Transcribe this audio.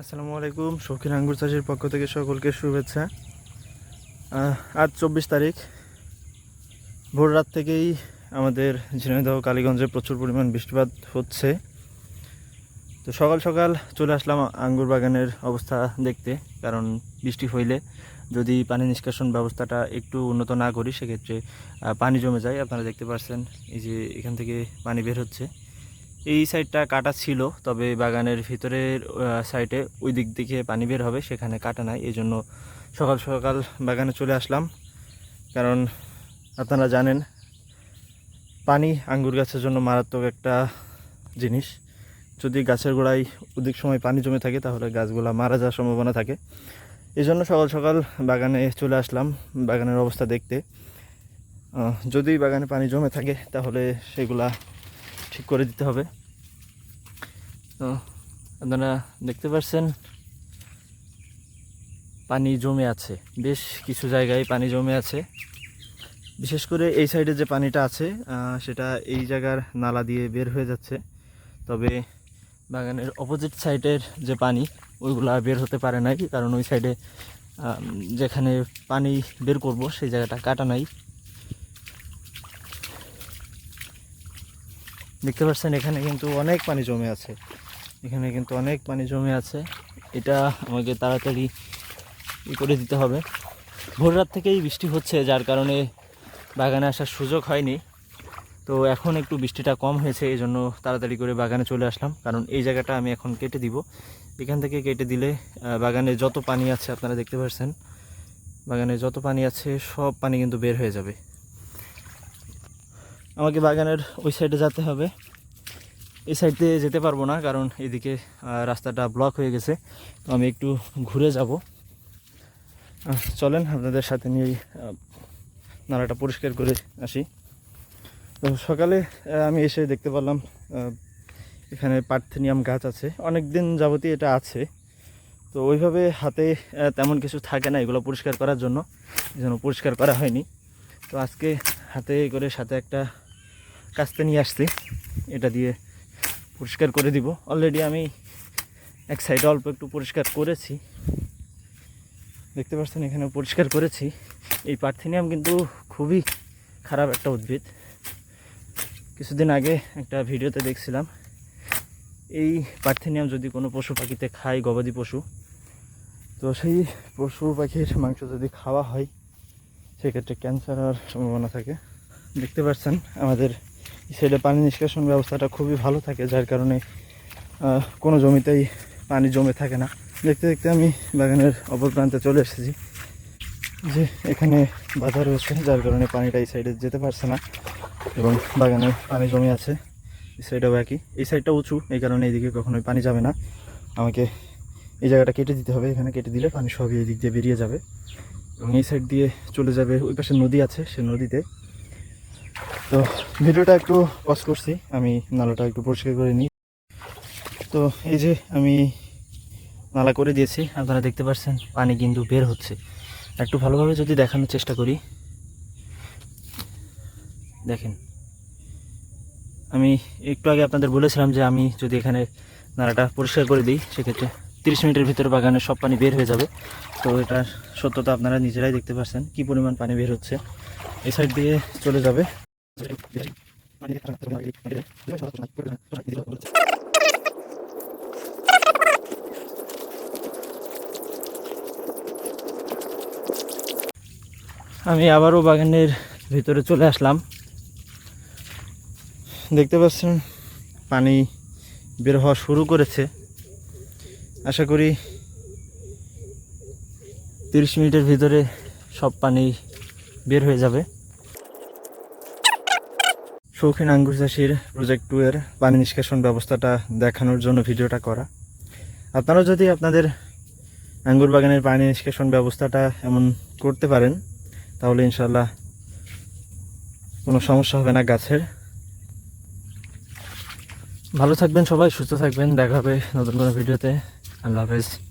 আসসালামু আলাইকুম, শৌখিন আঙ্গুর চাষের পক্ষ থেকে সকলকে শুভেচ্ছা। আজ চব্বিশ তারিখ। ভোর রাত থেকেই আমাদের ঝিনাইদহ কালীগঞ্জে প্রচুর পরিমাণ বৃষ্টিপাত হচ্ছে। তো সকাল সকাল চলে আসলাম আঙ্গুর বাগানের অবস্থা দেখতে, কারণ বৃষ্টি হইলে যদি পানি নিষ্কাশন ব্যবস্থাটা একটু উন্নত না করি, সেক্ষেত্রে পানি জমে যায়। আপনারা দেখতে পাচ্ছেন এই যে এখান থেকে পানি বের হচ্ছে। এই সাইডটা কাটা ছিল, তবে বাগানের ভিতরের সাইডে ওই দিক থেকে পানি বের হবে, সেখানে কাটা নাই। এই জন্য সকাল সকাল বাগানে চলে আসলাম। কারণ আপনারা জানেন, পানি আঙ্গুর গাছের জন্য মারাত্মক একটা জিনিস। যদি গাছের গোড়ায় অধিক সময় পানি জমে থাকে, তাহলে গাছগুলো মারা যাওয়ার সম্ভাবনা থাকে। এই জন্য সকাল সকাল বাগানে চলে আসলাম, বাগানের অবস্থা দেখতে। যদি বাগানে পানি জমে থাকে, তাহলে সেগুলা ঠিক করে দিতে হবে। তো, আপনারা দেখতে পাচ্ছেন, পানি জমে আছে। বেশ কিছু জায়গায় পানি জমে আছে। বিশেষ করে এই সাইডে যে পানিটা আছে সেটা এই জায়গার নালা দিয়ে বের হয়ে যাচ্ছে। তবে বাগানের অপোজিট সাইডের যে পানি, ওইগুলা বের হতে পারে নাই। কারণ ওই সাইডে যেখানে পানি বের করব, সেই জায়গাটা কাটা নাই। দেখতে পাচ্ছেন, এখানে কিন্তু অনেক পানি জমে আছে। এখানে কিন্তু অনেক পানি জমে আছে। এটা আমাকে তাড়াতাড়ি ই করে দিতে হবে। ভোর রাত থেকেই বৃষ্টি হচ্ছে, যার কারণে বাগানে আসার সুযোগ হয়নি। তো এখন একটু বৃষ্টিটা কম হয়েছে এই জন্য তাড়াতাড়ি করে বাগানে চলে আসলাম। কারণ এই জায়গাটা আমি এখন কেটে দিব। এখান থেকে কেটে দিলে বাগানে যত পানি আছে, আপনারা দেখতে পাচ্ছেন, বাগানে যত পানি আছে, সব পানি কিন্তু বের হয়ে যাবে। আমাকে বাগানের ওই সাইডে যেতে হবে। এই সাইড যেতে পারব না কারণ এদিকে রাস্তাটা ব্লক হয়ে গেছে। তো আমি একটু ঘুরে যাব। চলেন আপনাদের সাথে নিয়ে নালাটা পরিষ্কার করে আসি। তো সকালে আমি এসে দেখতে পারলাম এখানে পার্থেনিয়াম গাছ আছে। অনেক দিন যাবতীয় এটা আছে। তো ওইভাবে হাতে তেমন কিছু থাকে না এগুলো পরিষ্কার করার জন্য। জন্য পরিষ্কার করা হয়নি। তো আজকে হাতে করে সাথে একটা কাস্তে নিয়ে আসছি। এটা দিয়ে পরিষ্কার করে দিব। অলরেডি আমি এক সাইডে অল্প একটু পরিষ্কার করেছি। দেখতে পাচ্ছেন এখানে পরিষ্কার করেছি। এই পার্থেনিয়াম কিন্তু খুবই খারাপ একটা উদ্ভিদ। কিছুদিন আগে একটা ভিডিওতে দেখছিলাম, এই পার্থেনিয়াম যদি কোনো পশু পাখিতে খায়, গবাদি পশু, তো সেই পশু পাখির মাংস যদি খাওয়া হয়, সেক্ষেত্রে ক্যান্সার হওয়ার সম্ভাবনা থাকে। দেখতে পাচ্ছেন, আমাদের সাইডে পানি নিষ্কাশন ব্যবস্থাটা খুবই ভালো থাকে, যার কারণে কোনো জমিতেই পানি জমে থাকে না। দেখতে দেখতে আমি বাগানের অপর প্রান্তে চলে এসেছি, যে এখানে বাধা রয়েছে, যার কারণে পানিটা এই সাইডে যেতে পারছে না এবং বাগানে পানি জমে আছে, এই সাইডেও একই। এই সাইডটা উঁচু, এই কারণে এইদিকে কখনোই পানি যাবে না। আমাকে এই জায়গাটা কেটে দিতে হবে, এখানে কেটে দিলে পানি সবই এই দিক দিয়ে বেরিয়ে যাবে। এবং এই সাইড দিয়ে চলে যাবে, ওই পাশে নদী আছে, সে নদীতে তো ভিডিওটা একটু পজ করছি। আমি নালাটা একটু পরিষ্কার করে নিই। তো এই যে আমি নালা করে দিয়েছি, আপনারা দেখতে পাচ্ছেন, পানি কিন্তু বের হচ্ছে। একটু ভালোভাবে যদি দেখানোর চেষ্টা করি। দেখেন। আমি একটু আগে আপনাদের বলেছিলাম যে আমি যদি এখানে নালাটা পরিষ্কার করে দিই, সেক্ষেত্রে তিরিশ মিনিটের ভিতরে বাগানের সব পানি বের হয়ে যাবে। তো এটার সত্যতা আপনারা নিজেরাই দেখতে পাচ্ছেন, কি পরিমাণ পানি বের হচ্ছে। এই সাইড দিয়ে চলে যাবে। আমি আবারও বাগানের ভিতরে চলে আসলাম। দেখতে পাচ্ছেন, পানি বের হওয়া শুরু করেছে। আশা করি তিরিশ মিনিটের ভিতরে সব পানি বের হয়ে যাবে। শৌখিন আঙ্গুর চাষির প্রজেক্ট টু এর পানি নিষ্কাশন ব্যবস্থাটা দেখানোর জন্য ভিডিওটা করা। আপনারা যদি আপনাদের আঙ্গুর বাগানের পানি নিষ্কাশন ব্যবস্থাটা এমন করতে পারেন, তাহলে ইনশাল্লাহ কোনো সমস্যা হবে না গাছের। ভালো থাকবেন সবাই, সুস্থ থাকবেন। দেখা হবে নতুন কোনো ভিডিওতে। আল্লাহ হাফেজ।